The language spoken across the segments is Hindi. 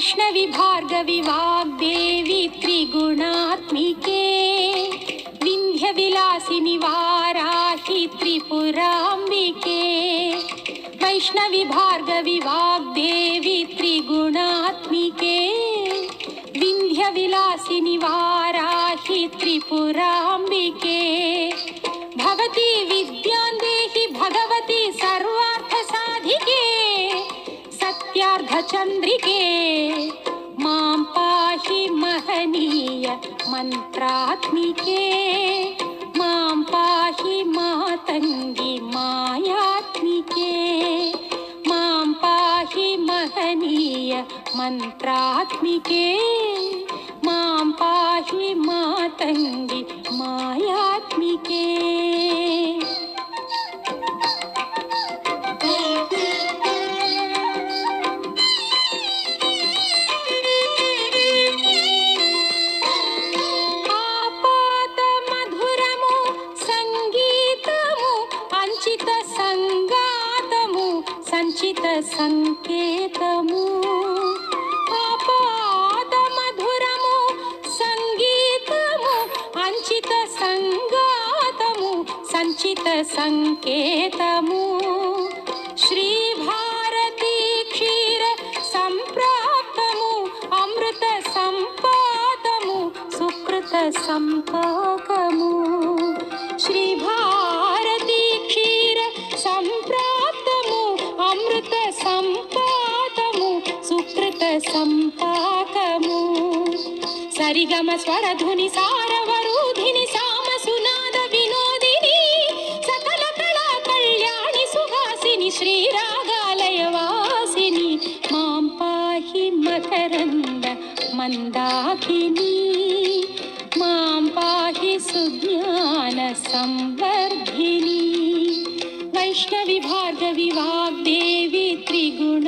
वैष्णवि भार्गवि वाग्देवी त्रिगुणात्मिके विन्ध्यविलासिनि वाराहि त्रिपुराम्बिके, वैष्णवि भार्गवि वाग्देवी त्रिगुणात्मिके विन्ध्यविलासिनि वाराहि त्रिपुराम्बिके, भवती विद्यां सत्यार्धचन्द्रिके माँ महनीय मन्त्रात्मिके माँ पाहि मातङ्गि मायात्मिके। माँ महनीय मन्त्रात्मिके माँ पाहि सङ्केतमु पापादमधुरमु सङ्गीतमु अञ्चित सङ्गातमु सञ्चित सङ्केतमु श्रीभारती क्षीर सम्प्राप्तमु अमृत सम्पादमु सुकृत सम्पा సంపాకము. సరిగమ స్వరధుని సారవరూధిని సామ సునాద వినోదిని సకల కళా కళ్యాణి సుహాసిని శ్రీరాగాలయ వాసిని మాం పాహి మకరంద మందాకిని మాం పాహి సుజ్ఞాన సంవర్ధిని. వైష్ణవి భార్గవి వాగ్దేవి త్రిగుణ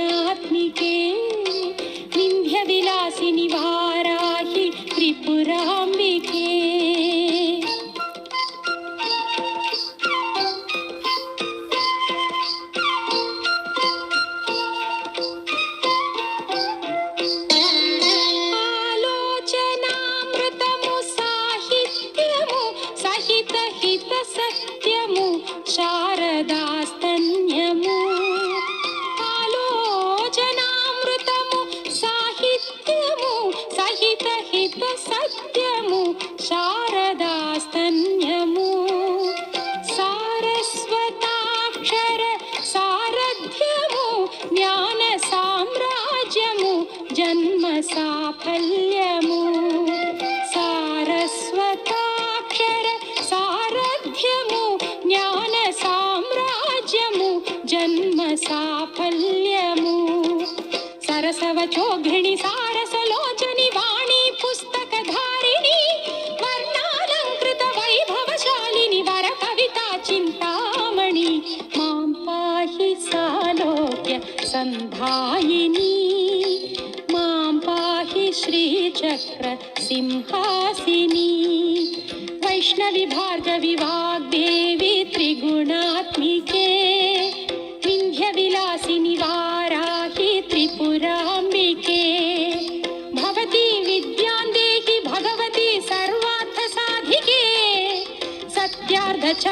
सत्यमु शारदास्तन्यमु। कालोचनामृतमु साहित्यमु सहितहित सत्यमु शारदास्तन्यमु। सारस्वताक्षर सारथ्यमु जन्म जन्मसाफल्य जन्म साफल्यमु सरसवचोघिणि सारसलोचनि वाणी वर्णालिनी वर कविता चिंतामणि माँ पाहि सालोक्य संधायिनी माँ पाहि श्रीचक्र सिंहासिनी। वैष्णवी भार्गवी वाग्देवी त्रिगुणात्मिके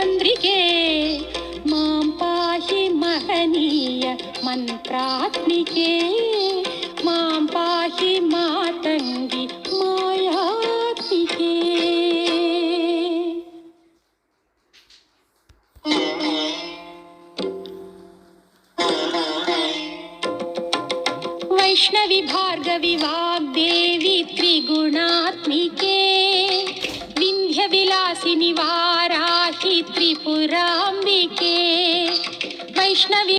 चंद्रिके माँ पाहि महनीय मंत्रात्मिके माँ पाहि मातङ्गि मायात्मिके। वैष्णवि भार्गवि वाग्देवी त्रिगुणात्म वैष्णवि